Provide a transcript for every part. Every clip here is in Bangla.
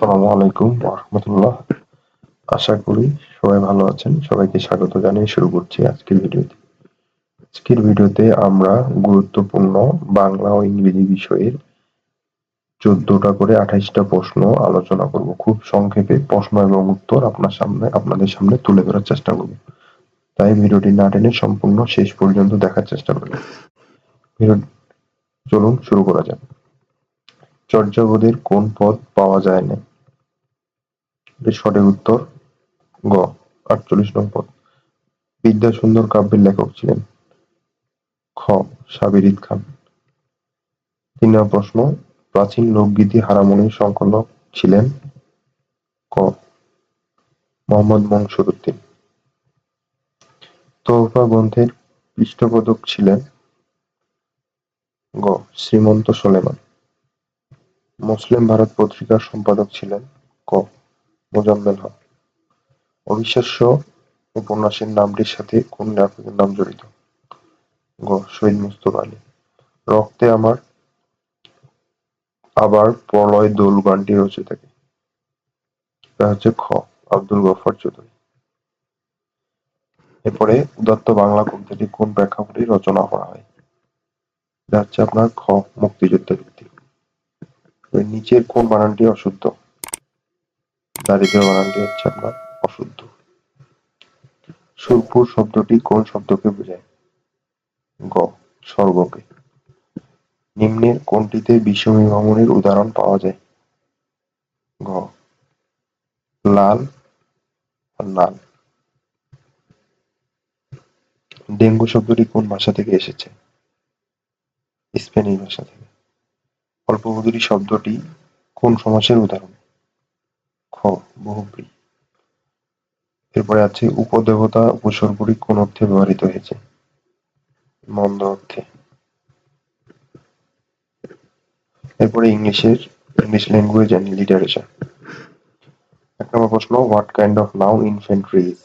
আসসালামু আলাইকুম রহমতুল্লাহ। আশা করি সবাই ভালো আছেন। সবাইকে স্বাগত জানিয়ে শুরু করছি আজকের ভিডিওতে। আজকের ভিডিওতে আমরা গুরুত্বপূর্ণ বাংলা ও ইংরেজি বিষয়ের চোদ্দটা করে আঠাইশটা প্রশ্ন আলোচনা করব। খুব সংক্ষেপে প্রশ্ন এবং উত্তর আপনার সামনে, আপনাদের সামনে তুলে ধরার চেষ্টা করব। তাই ভিডিওটি না টেনে সম্পূর্ণ শেষ পর্যন্ত দেখার চেষ্টা করবেন ভিডিও, চলুন শুরু করা যাক। চর্যাপদের কোন পদ পাওয়া যায় না? এর সঠিক উত্তর গ, আটচল্লিশ নং পদ। বিদ্যাসুন্দর কাব্যের লেখক ছিলেন। খ সাবিরিদ খান। তিন নম্বর প্রশ্ন, প্রাচীন লোকগীতি হারামনির সংকলক ছিলেন ক, মোহাম্মদ মনসুরউদ্দিন। তোহফা গ্রন্থের পৃষ্ঠপোষক ছিলেন গ, শ্রীমন্ত সোলেমান। মুসলিম ভারত পত্রিকার সম্পাদক ছিলেন ক মোজাম্মেল হক অবিশ্বাস্য উপন্যাসের নামটির সাথে কোন লেখকের নাম জড়িত। গ, শহীদ মুস্তফা আলী। রক্তে আমার আবার প্রলয় দোল গানটি রচে থাকে। হচ্ছে খ, আব্দুল গফর চৌধুরী। এরপরে উদাত্ত বাংলা কবিতাটি কোন প্রেক্ষাপটে রচনা করা হয়? এটা হচ্ছে আপনার খ মুক্তিযুদ্ধ ভিত্তিক নিচের কোন বানানটি অশুদ্ধ? দারিদ্র বানানটি হচ্ছে আপনার অশুদ্ধ। সুরপুর শব্দটি কোন শব্দকে বোঝায়? গ, স্বর্গকে। নিম্নের কোনটিতে বিশ্ববিভ্রমণের উদাহরণ পাওয়া যায়? ঘ, লাল আর লাল। ডেঙ্গু শব্দটি কোন ভাষা থেকে এসেছে? স্পেনিশ ভাষা থেকে। অল্পবুদুরি শব্দটি কোন সমাসের উদাহরণ? খ বহুব্রী। এরপরে আছে, উপদেবতা উপসর্গটি কোন অর্থে ব্যবহৃত হয়েছে? মন্দ অর্থে। এরপরে ইংলিশের, ইংলিশ ল্যাঙ্গুয়েজ অ্যান্ড লিটারেচার। এক নম্বর প্রশ্ন, what kind of noun infantry is?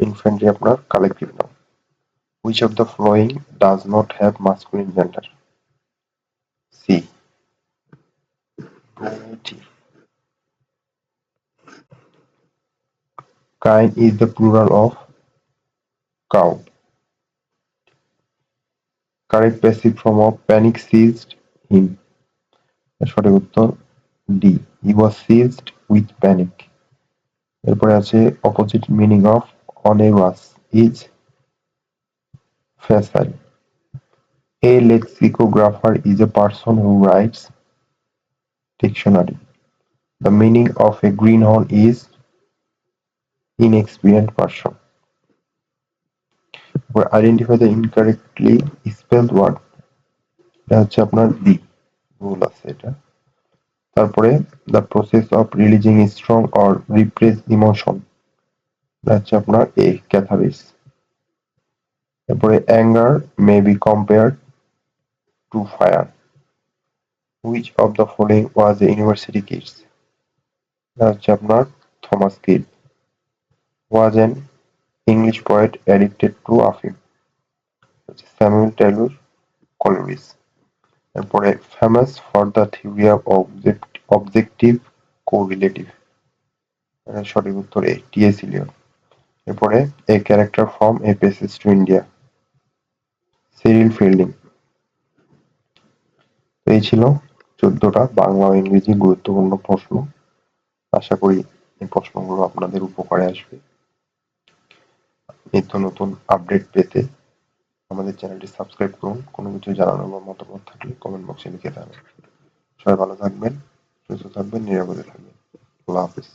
Infantry আপনার collective which of the following does not have masculine gender C Kind is the plural of cow. Correct passive form of panic seized him. সঠিক উত্তর D he was seized with panic এরপরে আছে opposite meaning of onerous is facile a lexicographer is a person who writes dictionary the meaning of a greenhorn is inexperienced person. Identify the incorrectly, spelled word. এটা হচ্ছে আপনার ডি ভুল আছে এটা। তারপরে the process of releasing strong or repress emotion এটা হচ্ছে আপনার এ ক্যাথারিস তারপরে anger may be compare to fire which of the following was a university wits এটা হচ্ছে আপনার Thomas Kyd was an English poet addicted to আফিম স্যামুয়েল টেলর কলরিস এরপরে famous for the theory of objective correlative সঠিক উত্তর এ টিএস ইলিয়ন এরপরে a character from a passage to India Cyril Fielding এই ছিল চোদ্দটা বাংলা ও ইংরেজি গুরুত্বপূর্ণ প্রশ্ন। আশা করি এই প্রশ্নগুলো আপনাদের উপকারে আসবে। নিত্য নতুন আপডেট পেতে আমাদের চ্যানেলটি সাবস্ক্রাইব করুন। কোনো কিছু জানানো বা মতামত থাকলে কমেন্ট বক্সে লিখে দেবেন সবাই ভালো থাকবেন, সুস্থ থাকবেন, নিরাপদে থাকবেন। আল্লাহ হাফিজ।